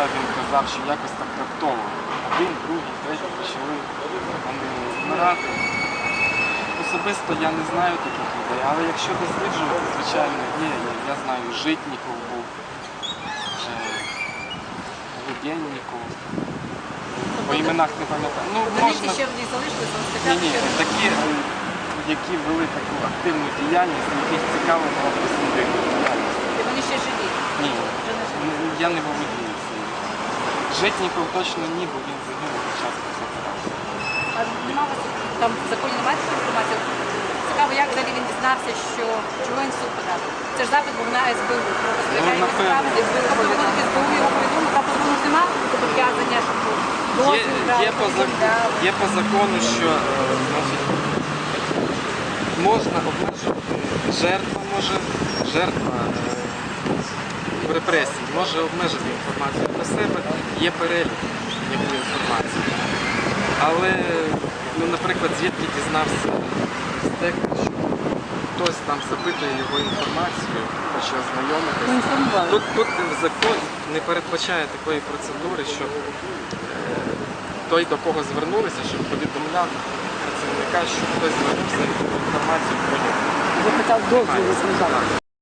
Почта він казав, що якось так раптово. Один, другий, третій почали вони вмирати. Особисто я не знаю таких людей, але якщо досліджувати, звичайно, є. Я, я знаю, Житніков був, е, Гудєнніков. По іменах не пам'ятаю. Ну, можна... ще в них залишилися, Ні, ні, такі, е, які вели таку активну діяльність, яких цікаво було дослідити діяльність. і вони ще живі. Ні, я не володію. Житніков точно ні, бо він загинув під час концентрації. А нема у вас там в законі немає такої інформації? Цікаво, як взагалі він дізнався, що чого він в суд подав. Це ж запит був на СБУ. Про розповідання напевно. справи. Тобто виходить СБУ його повідомив, там по-моєму нема зобов'язання, щоб Є, дозвіл є, по, є закону, що е, значить, можна обмежувати, жертва може, жертва е, репресій може обмежити інформацію про себе, є перелік якої інформації. Але, ну, наприклад, звідки дізнався стек, що хтось там запитує його інформацію, хоче ознайомитися. Тут, тут закон не передбачає такої процедури, що е, той, до кого звернулися, щоб повідомляв працівника, що хтось звернувся інформацію про нього. Запитав зв'язати.